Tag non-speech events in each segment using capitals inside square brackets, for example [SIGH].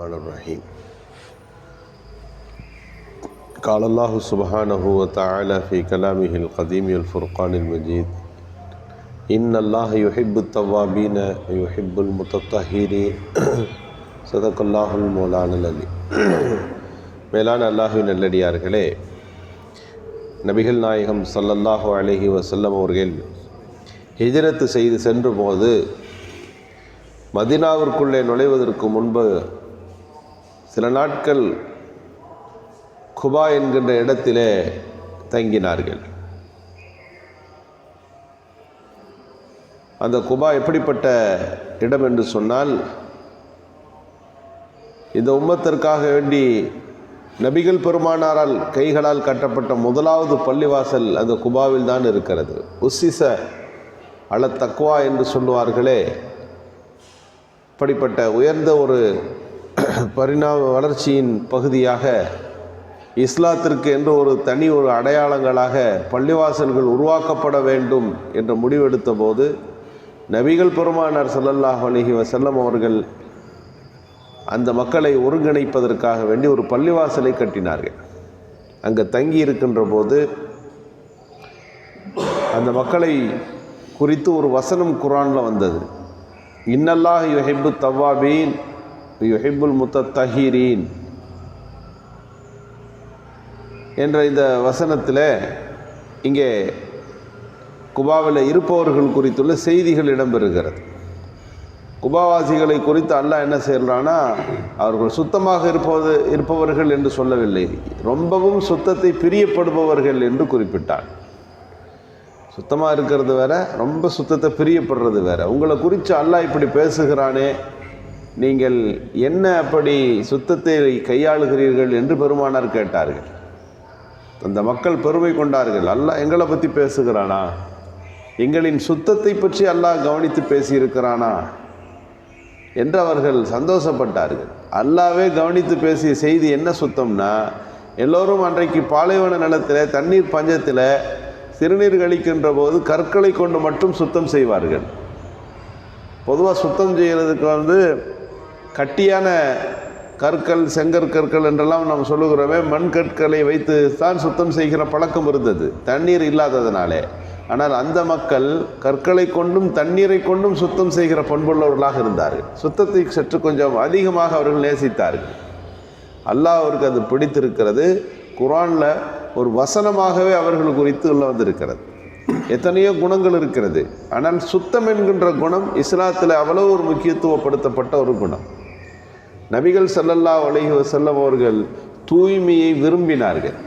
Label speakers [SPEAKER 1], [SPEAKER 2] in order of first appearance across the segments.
[SPEAKER 1] الرحمن الرحيم قال الله سبحانه وتعالى في كلامه القديم الفرقان المجيد إن الله يحب التوابين ويحب المتطهرين صدق الله المولان العلي மேலான அல்லாஹுவின் நல்லடியார்களே நபிகள் நாயகம் ஸல்லல்லாஹு அலைஹி வஸல்லம் அவர்கள் ஹிஜ்ரத்து செய்து சென்ற போது மதினாவிற்குள்ளே நுழைவதற்கு முன்பு சில நாட்கள் குபா என்கின்ற இடத்திலே தங்கினார்கள். அந்த குபா எப்படிப்பட்ட இடம் என்று சொன்னால் இந்த உம்மத்திற்காக வேண்டி நபிகள் பெருமானாரால் கைகளால் கட்டப்பட்ட முதலாவது பள்ளிவாசல் அந்த குபாவில் தான் இருக்கிறது. உசிச அள தக்குவா என்று சொல்லுவார்களே அப்படிப்பட்ட உயர்ந்த ஒரு பரிணாம வளர்ச்சியின் பகுதியாக இஸ்லாத்திற்கு என்று ஒரு தனி ஒரு அடையாளங்களாக பள்ளிவாசல்கள் உருவாக்கப்பட வேண்டும் என்று முடிவெடுத்த போது நபிகள் பெருமானார் சல்லல்லாஹ் அலைஹி வசல்லம் அவர்கள் அந்த மக்களை ஒருங்கிணைப்பதற்காக வேண்டி ஒரு பள்ளிவாசலை கட்டினார்கள். அங்கே தங்கி இருக்கின்ற போது அந்த மக்களை குறித்து ஒரு வசனம் குரானில் வந்தது. இன்னல்லாஹ் யுஹிபு தவ்வாபீன் யுஹிபுல் முத்தஹீரீன் என்ற இந்த வசனத்தில் இங்கே குபாவில் இருப்பவர்கள் குறித்துள்ள செய்திகள் இடம்பெறுகிறது. குபாவாசிகளை குறித்து அல்லாஹ் என்ன செய்கிறான்னா அவர்கள் சுத்தமாக இருப்பது இருப்பவர்கள் என்று சொல்லவில்லை. ரொம்பவும் சுத்தத்தை பிரியப்படுபவர்கள் என்று குறிப்பிட்டார். சுத்தமாக இருக்கிறது வேற ரொம்ப சுத்தத்தை பிரியப்படுறது வேற. உங்களை குறித்து அல்லாஹ் இப்படி பேசுகிறானே நீங்கள் என்ன அப்படி சுத்தத்தை கையாளுகிறீர்கள் என்று பெருமானார் கேட்டார்கள். அந்த மக்கள் பெருமை கொண்டார்கள். அல்லாஹ் எங்களை பற்றி பேசுகிறானா? எங்களின் சுத்தத்தை பற்றி அல்லாஹ் கவனித்து பேசியிருக்கிறானா? என்று அவர்கள் சந்தோஷப்பட்டார்கள். அல்லாவே கவனித்து பேசிய செய்தி என்ன சுத்தம்னா எல்லோரும் அன்றைக்கு பாலைவன நிலத்தில் தண்ணீர் பஞ்சத்தில் சிறுநீர் கழிக்கின்ற போது கற்களை கொண்டு மட்டும் சுத்தம் செய்வார்கள். பொதுவாக சுத்தம் செய்கிறதுக்கு வந்து கட்டியான கற்கள் செங்கற்கற்கள் என்றெல்லாம் நாம் சொல்லுகிறோமே மண்கற்களை வைத்து தான் சுத்தம் செய்கிற பழக்கம் இருந்தது. தண்ணீர் இல்லாததினாலே. ஆனால் அந்த மக்கள் கற்களை கொண்டும் தண்ணீரை கொண்டும் சுத்தம் செய்கிற பண்புள்ளவர்களாக இருந்தார்கள். சுத்தத்தை சற்று கொஞ்சம் அதிகமாக அவர்கள் நேசித்தார்கள். அல்லாஹ் அவருக்கு அது பிடித்திருக்கிறது. குரானில் ஒரு வசனமாகவே அவர்கள் குறித்து உள்ள வந்திருக்கிறது. எத்தனையோ குணங்கள் இருக்கிறது. ஆனால் சுத்தம் என்கின்ற குணம் இஸ்லாத்தில் அவ்வளோ ஒரு முக்கியத்துவப்படுத்தப்பட்ட ஒரு குணம். நபிகள் சல்லல்லா உலகி வசல்லம் அவர்கள் தூய்மையை விரும்பினார்கள்.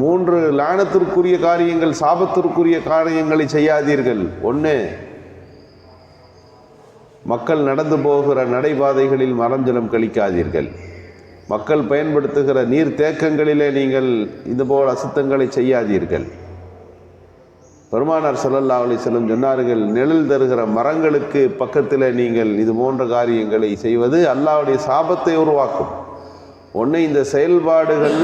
[SPEAKER 1] மூன்று லானத்திற்குரிய காரியங்கள் சாபத்திற்குரிய காரியங்களை செய்யாதீர்கள். ஒன்று மக்கள் நடந்து போகிற நடைபாதைகளில் மரஞ்சலம் கழிக்காதீர்கள். மக்கள் பயன்படுத்துகிற நீர் தேக்கங்களிலே நீங்கள் இதுபோல் அசுத்தங்களை செய்யாதீர்கள். பெருமானார் சல்லல்லா அலி செல்லம் சொன்னார்கள் நிழல் தருகிற மரங்களுக்கு பக்கத்தில் நீங்கள் இது போன்ற காரியங்களை செய்வது அல்லாவுடைய சாபத்தை உருவாக்கும். ஒன்று இந்த செயல்பாடுகள்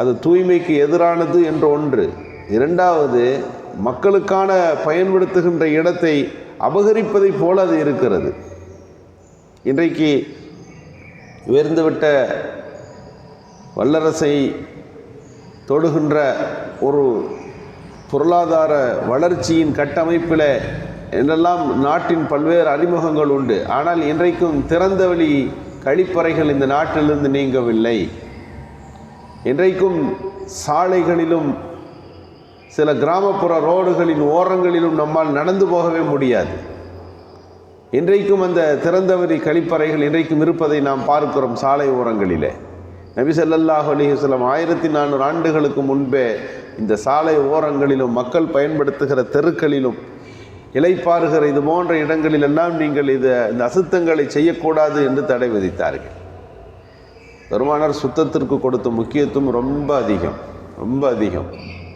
[SPEAKER 1] அது தூய்மைக்கு எதிரானது என்ற ஒன்று. இரண்டாவது மக்களுக்கான பயன்படுத்துகின்ற இடத்தை அபகரிப்பதைப் போல அது இருக்கிறது. இன்றைக்கு உயர்ந்துவிட்ட வல்லரசை தொடுகின்ற ஒரு பொருளாதார வளர்ச்சியின் கட்டமைப்பில் என்றெல்லாம் நாட்டின் பல்வேறு அறிமுகங்கள் உண்டு. ஆனால் இன்றைக்கும் திறந்தவெளி கழிப்பறைகள் இந்த நாட்டிலிருந்து நீங்கவில்லை. இன்றைக்கும் சாலைகளிலும் சில கிராமப்புற ரோடுகளின் ஓரங்களிலும் நம்மால் நடந்து போகவே முடியாது. இன்றைக்கும் அந்த திறந்தவெளி கழிப்பறைகள் இன்றைக்கும் இருப்பதை நாம் பார்க்கிறோம் சாலை ஓரங்களிலே. நபி ஸல்லல்லாஹு ஆயிரத்தி நானூறு ஆண்டுகளுக்கு முன்பே இந்த சாலை ஓரங்களிலும் மக்கள் பயன்படுத்துகிற தெருக்களிலும் இலைப்பாறுகிற இது போன்ற இடங்களிலெல்லாம் நீங்கள் இது இந்த அசுத்தங்களை செய்யக்கூடாது என்று தடை விதித்தார்கள். பெருமானார் சுத்தத்திற்கு கொடுத்த முக்கியத்துவம் ரொம்ப அதிகம் ரொம்ப அதிகம்.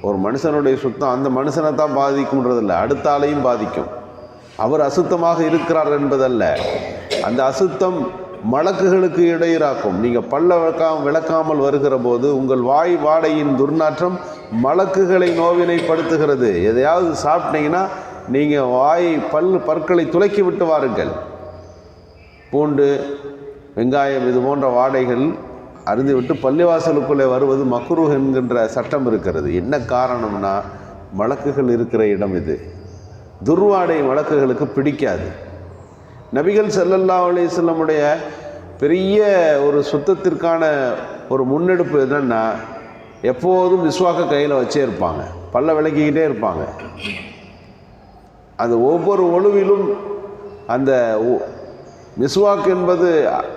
[SPEAKER 1] ஒரு மனுஷனுடைய சுத்தம் அந்த மனுஷனை தான் பாதிக்கும்ன்றதில்ல அடுத்த ஆளையும் பாதிக்கும். அவர் அசுத்தமாக இருக்கிறார் என்பதல்ல. அந்த அசுத்தம் மலக்குகளுக்கு இடையிறாக்கும். நீங்கள் பல்ல விளக்காம விளக்காமல் வருகிற போது உங்கள் வாய் வாடையின் துர்நாற்றம் மலக்குகளை நோவினைப்படுத்துகிறது. எதையாவது சாப்பிட்டீங்கன்னா நீங்கள் வாய் பல் பற்களை துளைக்கி விட்டு வாருங்கள். பூண்டு வெங்காயம் இது போன்ற வாடைகள் அருந்திவிட்டு பள்ளிவாசலுக்குள்ளே வருவது மக்ரூஹ் என்கின்ற சட்டம் இருக்கிறது. என்ன காரணம்னா வழக்குகள் இருக்கிற இடம் இது. துர்வாடை வழக்குகளுக்கு பிடிக்காது. நபிகள் ஸல்லல்லாஹு அலைஹி பெரிய ஒரு சுத்தத்திற்கான ஒரு முன்னெடுப்பு என்னென்னா எப்போதும் விஸ்வாக்க கையில் வச்சே இருப்பாங்க. பல்ல விளக்கிக்கிட்டே இருப்பாங்க. அது ஒவ்வொரு ஒழுவிலும் அந்த மிஸ்வாக் என்பது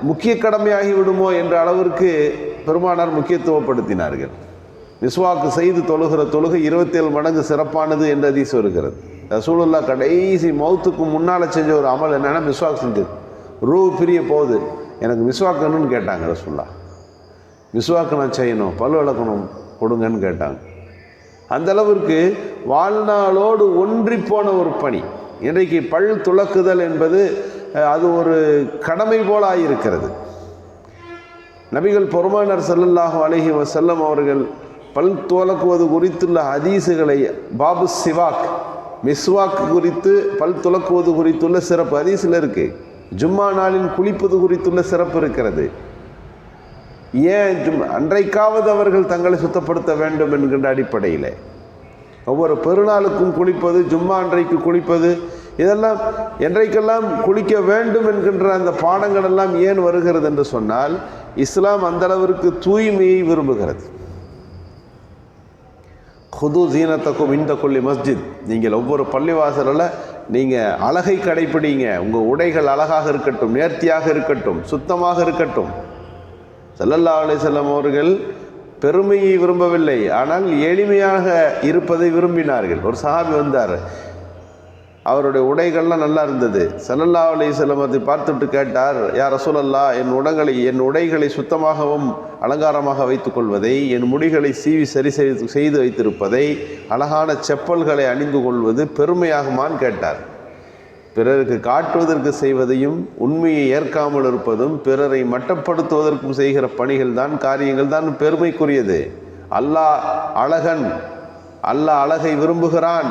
[SPEAKER 1] முக்கிய கடமையாகி விடுமோ என்ற அளவிற்கு பெருமானார் முக்கியத்துவப்படுத்தினார்கள். மிஸ்வாக்கு செய்து தொழுகிற தொழுகை இருபத்தேழு மடங்கு சிறப்பானது என்று அதிசு வருகிறது. ரசூலுல்லா கடைசி மௌத்துக்கு முன்னால் செஞ்ச ஒரு அமல் என்னென்னா மிஸ்வாக் செஞ்சது. ரூ பிரிய போகுது. எனக்கு மிஸ்வாக்கணும்னு கேட்டாங்க ரசூல்லா மிஸ்வாக்கு நான் செய்யணும் பல் விளக்கணும் கொடுங்கன்னு கேட்டாங்க. அந்த அளவிற்கு வாழ்நாளோடு ஒன்றி போன ஒரு பணி. இன்றைக்கு பல் துலக்குதல் என்பது அது ஒரு கடமை போல ஆகியிருக்கிறது நபிகள் பெருமானார் செல்லல்லாஹு அலஹி வசல்லம் அவர்கள் பல் துலக்குவது குறித்துள்ள ஹதீஸுகளை பாபு சிவாக் மிஸ்வாக்கு குறித்து பல் துளக்குவது குறித்துள்ள சிறப்பு ஹதீஸில் இருக்கு. ஜும்மா நாளில் குளிப்பது குறித்துள்ள சிறப்பு இருக்கிறது. ஏன் ஜும் அன்றைக்காவது அவர்கள் தங்களை சுத்தப்படுத்த வேண்டும் என்கின்ற அடிப்படையில். ஒவ்வொரு பெருநாளுக்கும் குளிப்பது ஜும்மா அன்றைக்கு குளிப்பது இதெல்லாம் என்றைக்கெல்லாம் குளிக்க வேண்டும் என்கின்ற அந்த பாடங்கள் எல்லாம் ஏன் வருகிறது என்று சொன்னால் இஸ்லாம் அந்தளவிற்கு தூய்மையை விரும்புகிறது. குது ஜீனத்தக்கும் இந்த கொல்லி மஸ்ஜித் நீங்கள் ஒவ்வொரு பள்ளிவாசலில் நீங்கள் அழகை கடைப்பிடிங்க. உங்கள் உடைகள் அழகாக இருக்கட்டும் நேர்த்தியாக இருக்கட்டும் சுத்தமாக இருக்கட்டும். செல்லல்லா அலைஹி அவர்கள் பெருமையை விரும்பவில்லை. ஆனால் எளிமையாக இருப்பதை விரும்பினார்கள். ஒரு சஹாபி வந்தார். அவருடைய உடைகள்லாம் நல்லா இருந்தது. சல்லல்லா அலி செல்லமத்தை பார்த்துட்டு கேட்டார் யார் ரசூலல்லா என் உடங்களை என் உடைகளை சுத்தமாகவும் அலங்காரமாக வைத்துக்கொள்வதை என் முடிகளை சீவி சரி செய்து செய்து வைத்திருப்பதை அழகான செப்பல்களை அணிந்து கொள்வது பெருமையாகுமான்னு கேட்டார். பிறருக்கு காட்டுவதற்கு செய்வதையும் உண்மையை ஏற்காமல் இருப்பதும் பிறரை மட்டப்படுத்துவதற்கும் செய்கிற பணிகள் தான் காரியங்கள் தான் பெருமைக்குரியது. அல்லாஹ் அழகன் அல்லாஹ் அழகை விரும்புகிறான்.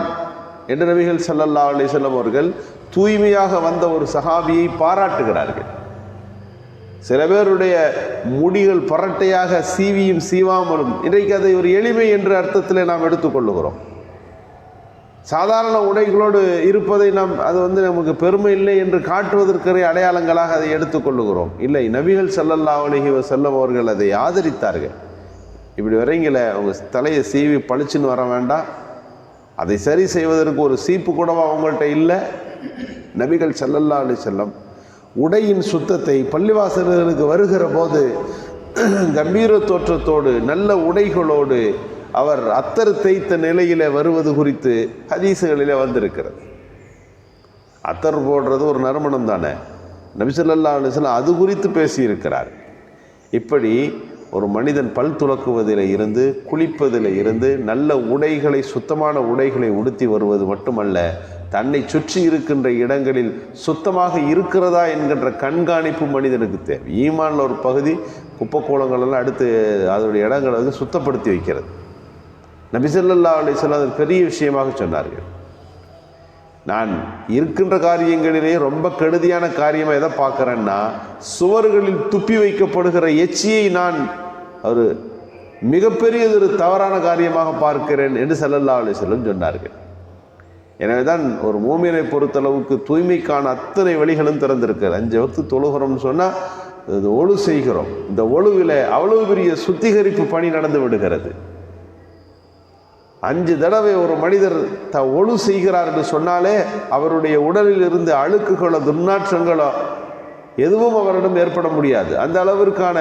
[SPEAKER 1] என்று நபிகள் சல்லல்லா அலிசல்லம் அவர்கள் தூய்மையாக வந்த ஒரு சஹாபியை பாராட்டுகிறார்கள். சில பேருடைய முடிகள் பரட்டையாக சீவியும் சீவாமலும் இன்றைக்கு அதை ஒரு எளிமை என்ற அர்த்தத்தில் நாம் எடுத்துக்கொள்ளுகிறோம் சாதாரண உடைகளோடு இருப்பதை நாம் அது வந்து நமக்கு பெருமை இல்லை என்று காட்டுவதற்கு அடையாளங்களாக அதை எடுத்துக்கொள்ளுகிறோம் இல்லை நபிகள் செல்லல்லா அலைஹி செல்லம் அவர்கள் அதை ஆதரித்தார்கள். இப்படி வரீங்களே அவங்க தலையை சீவி பளிச்சுன்னு வர வேண்டாம். அதை சரி செய்வதற்கு ஒரு சீப்பு கூடவா அவங்கள்ட்ட இல்லை. நபிகள் செல்லல்லா அலி செல்லம் உடையின் சுத்தத்தை பள்ளிவாசல்களுக்கு வருகிற போது [CLEARS THROAT] கம்பீர தோற்றத்தோடு நல்ல உடைகளோடு அவர் அத்தர் தேய்த்த நிலையில் வருவது குறித்து ஹதீசுகளில் வந்திருக்கிறது. அத்தர் போடுறது ஒரு நறுமணம் தானே? நபிசல்லா அலிஸ்லாம் அது குறித்து பேசியிருக்கிறார் இப்படி ஒரு மனிதன் பல் துலக்குவதில் இருந்து குளிப்பதில் இருந்து நல்ல உடைகளை சுத்தமான உடைகளை உடுத்தி வருவது மட்டுமல்ல தன்னை சுற்றி இருக்கின்ற இடங்களில் சுத்தமாக இருக்கிறதா என்கின்ற கண்காணிப்பு மனிதனுக்கு தேவை. ஈமான்ல ஒரு பகுதி குப்பக்கோளங்களெல்லாம் அடுத்து அதனுடைய இடங்களை வந்து சுத்தப்படுத்தி வைக்கிறது. நபிசல்லா அலிஸ்லாம் அது பெரிய விஷயமாக சொன்னார்கள். நான் இருக்கின்ற காரியங்களிலே ரொம்ப கெடுதியான காரியமாக எதை பார்க்குறேன்னா சுவர்களில் துப்பி வைக்கப்படுகிற எச்சியை நான் ஒரு மிகப்பெரியதொரு தவறான காரியமாக பார்க்கிறேன் என்று செல்லல்லா அலி செல்லும் சொன்னார்கள். எனவே தான் ஒரு மூமியனை பொறுத்தளவுக்கு தூய்மைக்கான அத்தனை வழிகளும் திறந்திருக்கிறது. அஞ்சு வகுத்து தொழுகிறோம்னு சொன்னால் இது ஒழு செய்கிறோம். இந்த ஒழுவில் அவ்வளவு பெரிய சுத்திகரிப்பு பணி நடந்து விடுகிறது. அஞ்சு தடவை ஒரு மனிதர் த ஒழு செய்கிறார் என்று சொன்னாலே அவருடைய உடலில் இருந்து அழுக்குகளோ துர்நாற்றங்களோ எதுவும் அவரிடம் ஏற்பட முடியாது. அந்த அளவிற்கான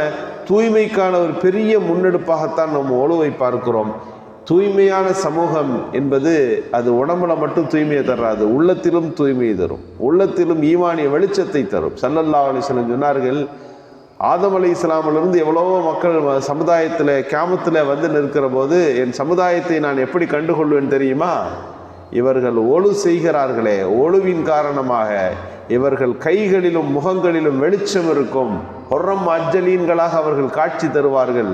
[SPEAKER 1] தூய்மைக்கான ஒரு பெரிய முன்னெடுப்பாகத்தான் நம்ம ஒழுவை பார்க்கிறோம். தூய்மையான சமூகம் என்பது அது உடம்புல மட்டும் தூய்மையை தராது உள்ளத்திலும் தூய்மையை தரும். உள்ளத்திலும் ஈமானிய வெளிச்சத்தை தரும். சல்லல்லா அலிஸ்லம் சொன்னார்கள் ஆதம் அலி இஸ்லாமிலிருந்து எவ்வளவோ மக்கள் சமுதாயத்தில் கேமத்தில் வந்து நிற்கிற போது என் சமுதாயத்தை நான் எப்படி கண்டுகொள்வேன் தெரியுமா? இவர்கள் ஒழு செய்கிறார்களே. ஒழுவின் காரணமாக இவர்கள் கைகளிலும் முகங்களிலும் வெளிச்சம் இருக்கும். பொறம் அஜலீன்களாக அவர்கள் காட்சி தருவார்கள்.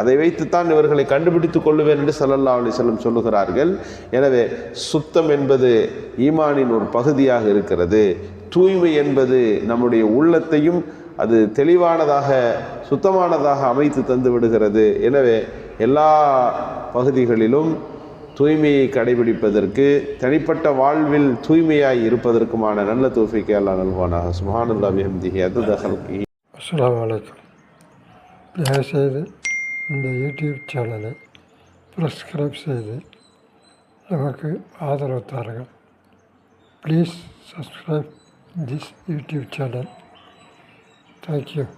[SPEAKER 1] அதை வைத்துத்தான் இவர்களை கண்டுபிடித்து கொள்ளுவேன் என்று சல்லல்லா அலைஹி வஸல்லம் சொல்லுகிறார்கள். எனவே சுத்தம் என்பது ஈமானின் ஒரு பகுதியாக இருக்கிறது. தூய்மை என்பது நம்முடைய உள்ளத்தையும் அது தெளிவானதாக சுத்தமானதாக அமைத்து தந்து விடுகிறது. எனவே எல்லா பகுதிகளிலும் தூய்மையை கடைபிடிப்பதற்கு தனிப்பட்ட வாழ்வில் தூய்மையாய் இருப்பதற்குமான நல்ல தூஃபிக்கு அல்லா நல்வானாக சுஹானுல்லா பிஹம்திஹி. அது தஹல்கி
[SPEAKER 2] அஸ்லாம் வலைக்கம் தயவுசெய்து இந்த யூடியூப் சேனலை சப்ஸ்கிரைப் செய்து நமக்கு ஆதரவு தாருங்கள். Please subscribe this YouTube channel. Thank you.